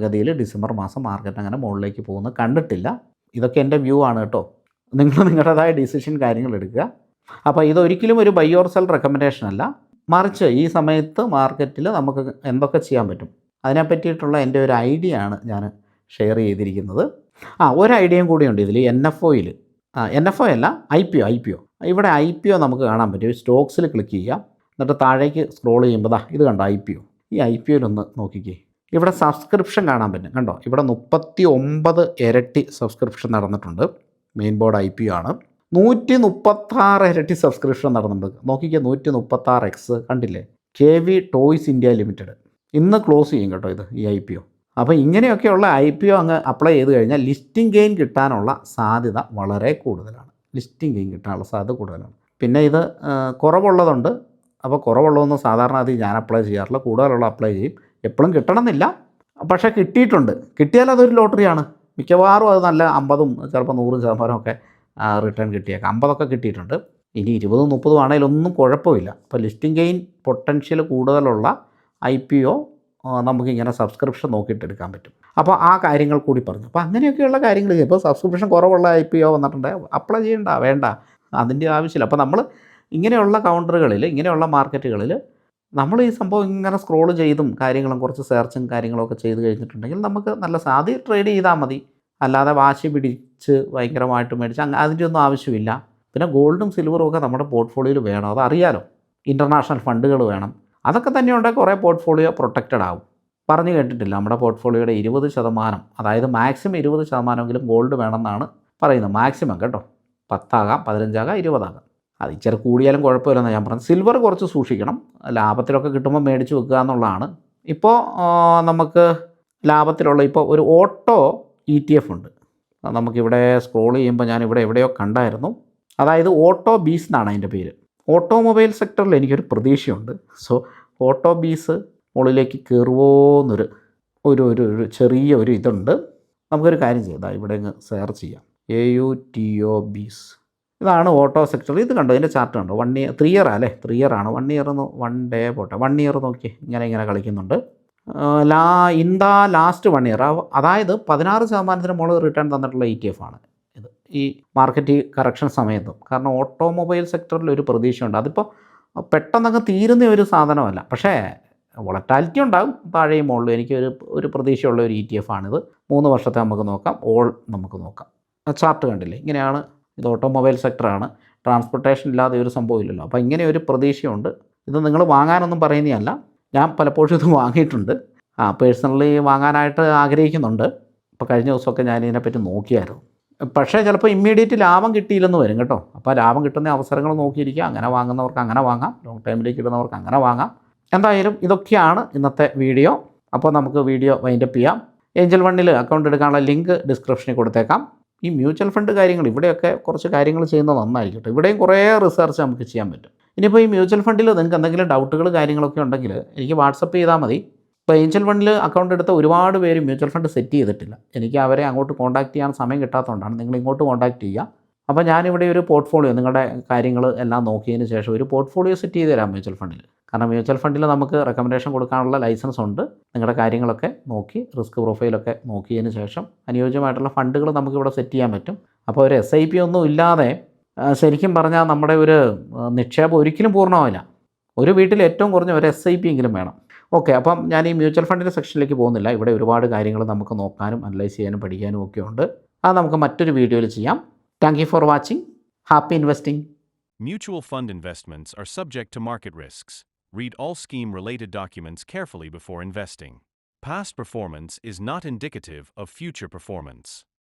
ഗതിയിൽ ഡിസംബർ മാസം മാർക്കറ്റ് അങ്ങനെ മുകളിലേക്ക് പോകുന്നു കണ്ടിട്ടില്ല. ഇതൊക്കെ എന്റെ വ്യൂ ആണ് കേട്ടോ. നിങ്ങൾ നിങ്ങളുടേതായ ഡിസിഷൻ കാര്യങ്ങൾ എടുക്കുക. അപ്പോൾ ഇതൊരിക്കലും ഒരു ബൈ ഓർ സെൽ റെക്കമെൻഡേഷൻ അല്ല. മറിച്ച് ഈ സമയത്ത് മാർക്കറ്റിൽ നമുക്ക് എന്തൊക്കെ ചെയ്യാൻ പറ്റും? അതിനെ പറ്റിയിട്ടുള്ള എന്റെ ഒരു ഐഡിയ ആണ് ഞാൻ ഷെയർ ചെയ്തിരിക്കുന്നത്. ആ ഒരു ഐഡിയയും കൂടിയുണ്ട് ഇതിൽ എൻ എഫ് ഒയിൽ എൻ എഫ് ഒ അല്ല I P O I P O ഇവിടെ ഐ പി ഒ നമുക്ക് കാണാൻ പറ്റും. സ്റ്റോക്സിൽ ക്ലിക്ക് ചെയ്യുക. എന്നിട്ട് താഴേക്ക് സ്ക്രോൾ ചെയ്യുമ്പോൾ ദാ ഇത് കണ്ടോ ഐ പി ഒ ഈ ഐ പി ഒയിലൊന്ന് നോക്കിക്കേ. ഇവിടെ സബ്സ്ക്രിപ്ഷൻ കാണാൻ പറ്റും. കണ്ടോ? ഇവിടെ മുപ്പത്തി ഒമ്പത് ഇരട്ടി സബ്സ്ക്രിപ്ഷൻ നടന്നിട്ടുണ്ട്. Main board I P O ആണ്. നൂറ്റി മുപ്പത്താറ് ഇരട്ടി സബ്സ്ക്രിപ്ഷൻ നടന്നിട്ടുണ്ട്. നോക്കിക്കേ നൂറ്റി മുപ്പത്താറ് എക്സ് കണ്ടില്ലേ? K V toys India limited ഇന്ന് ക്ലോസ് ചെയ്യും കേട്ടോ ഇത് ഈ ഐ പി ഒ അപ്പോൾ ഇങ്ങനെയൊക്കെയുള്ള ഐ പി ഒ അങ്ങ് അപ്ലൈ ചെയ്ത് കഴിഞ്ഞാൽ ലിസ്റ്റിംഗ് ഗെയിൻ കിട്ടാനുള്ള സാധ്യത വളരെ കൂടുതലാണ്. ലിസ്റ്റിംഗ് ഗെയിൻ കിട്ടാനുള്ള സാധ്യത കൂടുതലാണ്. പിന്നെ ഇത് കുറവുള്ളതുണ്ട്. അപ്പോൾ കുറവുള്ളതൊന്നും സാധാരണ അത് ഞാൻ അപ്ലൈ ചെയ്യാറില്ല. കൂടുതലുള്ള അപ്ലൈ ചെയ്യും. എപ്പോഴും കിട്ടണമെന്നില്ല. പക്ഷേ കിട്ടിയിട്ടുണ്ട്. കിട്ടിയാൽ അതൊരു ലോട്ടറിയാണ് മിക്കവാറും അത് നല്ല അമ്പതും ചിലപ്പോൾ നൂറും ശതമാനമൊക്കെ റിട്ടേൺ കിട്ടിയേക്കാം. അമ്പതൊക്കെ കിട്ടിയിട്ടുണ്ട്. ഇനി ഇരുപതും മുപ്പതും ആണെങ്കിലും ഒന്നും കുഴപ്പമില്ല. അപ്പോൾ ലിസ്റ്റിംഗ് ഗെയിൻ പൊട്ടൻഷ്യൽ കൂടുതലുള്ള ഐ പി ഒ നമുക്കിങ്ങനെ സബ്സ്ക്രിപ്ഷൻ നോക്കിയിട്ട് എടുക്കാൻ പറ്റും. അപ്പോൾ ആ കാര്യങ്ങൾ കൂടി പറഞ്ഞു. അപ്പോൾ അങ്ങനെയൊക്കെയുള്ള കാര്യങ്ങൾ ഇപ്പോൾ സബ്സ്ക്രിപ്ഷൻ കുറവുള്ള ഐ പി ഒ വന്നിട്ടുണ്ട്. അപ്ലൈ ചെയ്യണ്ട വേണ്ട അതിന്റെ ആവശ്യമില്ല. അപ്പോൾ നമ്മൾ ഇങ്ങനെയുള്ള കൗണ്ടറുകളിൽ ഇങ്ങനെയുള്ള മാർക്കറ്റുകളിൽ നമ്മൾ ഈ സംഭവം ഇങ്ങനെ സ്ക്രോൾ ചെയ്തും കാര്യങ്ങളും കുറച്ച് സെർച്ചും കാര്യങ്ങളൊക്കെ ചെയ്ത് കഴിഞ്ഞിട്ടുണ്ടെങ്കിൽ നമുക്ക് നല്ല സാധ്യ ട്രേഡ് ചെയ്താൽ മതി. അല്ലാതെ വാശി പിടിച്ച് ഭയങ്കരമായിട്ട് മേടിച്ച് അങ്ങ് അതിന്റെ ഒന്നും ആവശ്യമില്ല. പിന്നെ ഗോൾഡും സിൽവറും ഒക്കെ നമ്മുടെ പോർട്ട്ഫോളിയോയിൽ വേണം. അതറിയാലോ ഇന്റർനാഷണൽ ഫണ്ടുകൾ വേണം. അതൊക്കെ തന്നെ കുറേ പോർട്ട്ഫോളിയോ പ്രൊട്ടക്റ്റഡ് ആവും. പറഞ്ഞു കേട്ടിട്ടില്ല നമ്മുടെ പോർട്ട്ഫോളിയോയുടെ ഇരുപത് ശതമാനം അതായത് മാക്സിമം ഇരുപത് ശതമാനമെങ്കിലും ഗോൾഡ് വേണമെന്നാണ് പറയുന്നത്. മാക്സിമം കേട്ടോ. പത്താകാം പതിനഞ്ചാകാം ഇരുപതാകാം. അത് ഇച്ചിരി കൂടിയാലും കുഴപ്പമില്ലെന്ന് ഞാൻ പറഞ്ഞു സിൽവർ കുറച്ച് സൂക്ഷിക്കണം. ലാഭത്തിലൊക്കെ കിട്ടുമ്പോൾ മേടിച്ച് വെക്കുക എന്നുള്ളതാണ്. ഇപ്പോൾ നമുക്ക് ലാഭത്തിലുള്ള ഇപ്പോൾ ഒരു ഓട്ടോ ഇ ടി എഫ് ഉണ്ട്. നമുക്കിവിടെ സ്ക്രോൾ ചെയ്യുമ്പോൾ ഞാൻ ഇവിടെ എവിടെയോ കണ്ടായിരുന്നു. അതായത് ഓട്ടോ ബീസ് എന്നാണ് അതിന്റെ പേര്. ഓട്ടോമൊബൈൽ സെക്ടറിൽ എനിക്കൊരു പ്രതീക്ഷയുണ്ട്. സോ ഓട്ടോ ബീസ് മുകളിലേക്ക് കയറുമോ എന്നൊരു ഒരു ഒരു ഒരു ചെറിയ ഒരു ഇതുണ്ട്. നമുക്കൊരു കാര്യം ചെയ്യാം. ദാ ഇവിടെ അങ്ങ് സെർച്ച് ചെയ്യാം. A U T O BeES ഇതാണ് ഓട്ടോ സെക്ടർ ഇത് കണ്ടോ? ഇതിന്റെ ചാർട്ട് കണ്ടോ? വൺ ഇയർ ത്രീ ഇയർ അല്ലേ? ത്രീ ഇയർ ആണ്. വൺ ഇയർ വൺ ഡേ പോട്ടെ. വൺ ഇയർ നോക്കി ഇങ്ങനെ ഇങ്ങനെ കളിക്കുന്നുണ്ട്. ലാ in the last one year. അതായത് പതിനാറ് ശതമാനത്തിന് മുകളിൽ റിട്ടേൺ തന്നിട്ടുള്ള ഇ ടി എഫ് ആണ് ഇത്. ഈ മാർക്കറ്റ് കറക്ഷൻ സമയത്തും. കാരണം ഓട്ടോമൊബൈൽ സെക്ടറിൽ ഒരു പ്രതീക്ഷയുണ്ട്. അതിപ്പോൾ പെട്ടെന്നങ്ങ് തീരുന്ന ഒരു സാധനമല്ല. പക്ഷേ വളറ്റാലിറ്റി ഉണ്ടാകും. താഴെയും മുകളിലും എനിക്ക് ഒരു ഒരു പ്രതീക്ഷയുള്ള ഒരു ഇ ടി എഫ് ആണിത്. മൂന്ന് വർഷത്തെ നമുക്ക് നോക്കാം. ഓൾ നമുക്ക് നോക്കാം. ചാർട്ട് കണ്ടില്ലേ? ഇങ്ങനെയാണ്. ഇത് ഓട്ടോമൊബൈൽ സെക്ടറാണ് ട്രാൻസ്പോർട്ടേഷൻ ഇല്ലാതെ ഒരു സംഭവമില്ലല്ലോ അപ്പോൾ ഇങ്ങനെ ഒരു പ്രതീക്ഷയുണ്ട്. ഇത് നിങ്ങൾ വാങ്ങാനൊന്നും പറയുന്നതല്ല. ഞാൻ പലപ്പോഴും ഇത് വാങ്ങിയിട്ടുണ്ട്. ആ പേഴ്സണലി വാങ്ങാനായിട്ട് ആഗ്രഹിക്കുന്നുണ്ട്. അപ്പോൾ കഴിഞ്ഞ ദിവസമൊക്കെ ഞാൻ ഇതിനെപ്പറ്റി നോക്കിയായിരുന്നു. പക്ഷേ ചിലപ്പോൾ ഇമ്മീഡിയറ്റ് ലാഭം കിട്ടിയില്ലെന്ന് വരും കേട്ടോ. അപ്പോൾ ലാഭം കിട്ടുന്ന അവസരങ്ങൾ നോക്കിയിരിക്കുക അങ്ങനെ വാങ്ങുന്നവർക്ക് അങ്ങനെ വാങ്ങാം. ലോങ് ടൈമിലേക്ക് ഇടുന്നവർക്ക് അങ്ങനെ വാങ്ങാം. എന്തായാലും ഇതൊക്കെയാണ് ഇന്നത്തെ വീഡിയോ. അപ്പോൾ നമുക്ക് വീഡിയോ വൈൻഡപ്പ് ചെയ്യാം. ഏഞ്ചൽ വണ്ണിൽ അക്കൗണ്ട് എടുക്കാനുള്ള ലിങ്ക് ഡിസ്ക്രിപ്ഷനിൽ കൊടുത്തേക്കാം. ഈ മ്യൂച്വൽ ഫണ്ട് കാര്യങ്ങൾ ഇവിടെയൊക്കെ കുറച്ച് കാര്യങ്ങൾ ചെയ്യുന്നത് നന്നായിരിക്കും ഇവിടെയും കുറേ റിസർച്ച് നമുക്ക് ചെയ്യാൻ പറ്റും. ഇനിയിപ്പോൾ ഈ മ്യൂച്വൽ ഫണ്ടിൽ നിങ്ങൾക്ക് എന്തെങ്കിലും ഡൗട്ടുകൾ കാര്യങ്ങളൊക്കെ ഉണ്ടെങ്കിൽ എനിക്ക് വാട്സപ്പ് ചെയ്താൽ മതി. ഇപ്പോൾ ഏഞ്ചൽ ഫണ്ടിൽ അക്കൗണ്ട് എടുത്ത ഒരുപാട് പേര് മ്യൂച്വൽ ഫണ്ട് സെറ്റ് ചെയ്തിട്ടില്ല. എനിക്ക് അവരെ അങ്ങോട്ട് കോൺടാക്ട് ചെയ്യാൻ സമയം കിട്ടാത്തതുകൊണ്ടാണ് നിങ്ങൾ ഇങ്ങോട്ട് കോൺടാക്ട് ചെയ്യുക അപ്പോൾ ഞാനിവിടെ ഒരു പോർട്ട്ഫോളിയോ നിങ്ങളുടെ കാര്യങ്ങൾ എല്ലാം നോക്കിയതിന് ശേഷം ഒരു പോർട്ട്ഫോളിയോ സെറ്റ് ചെയ്ത് തരാം മ്യൂച്വൽ ഫണ്ടിൽ കാരണം മ്യൂച്വൽ ഫണ്ടിൽ നമുക്ക് റെക്കമെൻഡേഷൻ കൊടുക്കാനുള്ള ലൈസൻസ് ഉണ്ട്. നിങ്ങളുടെ കാര്യങ്ങളൊക്കെ നോക്കി റിസ്ക് പ്രൊഫൈലൊക്കെ നോക്കിയതിന് ശേഷം അനുയോജ്യമായിട്ടുള്ള ഫണ്ടുകൾ നമുക്കിവിടെ സെറ്റ് ചെയ്യാൻ പറ്റും. അപ്പോൾ ഒരു എസ് ഐ പി ഒന്നും ഇല്ലാതെ ശരിക്കും പറഞ്ഞാൽ നമ്മുടെ ഒരു നിക്ഷേപം ഒരിക്കലും പൂർണമാവില്ല. ഒരു വീട്ടിൽ ഏറ്റവും കുറഞ്ഞ ഒരു എസ് ഐ പി എങ്കിലും വേണം. ഓക്കെ അപ്പം ഞാൻ ഈ മ്യൂച്വൽ ഫണ്ടിന്റെ സെക്ഷനിലേക്ക് പോകുന്നില്ല. ഇവിടെ ഒരുപാട് കാര്യങ്ങൾ നമുക്ക് നോക്കാനും അനലൈസ് ചെയ്യാനും പഠിക്കാനും ഒക്കെ ഉണ്ട്. അത് നമുക്ക് മറ്റൊരു വീഡിയോയിൽ ചെയ്യാം. Thank you for watching. Happy investing. Mutual fund investments are subject to market risks. Read all scheme related documents carefully before investing. Past performance is not indicative of future performance.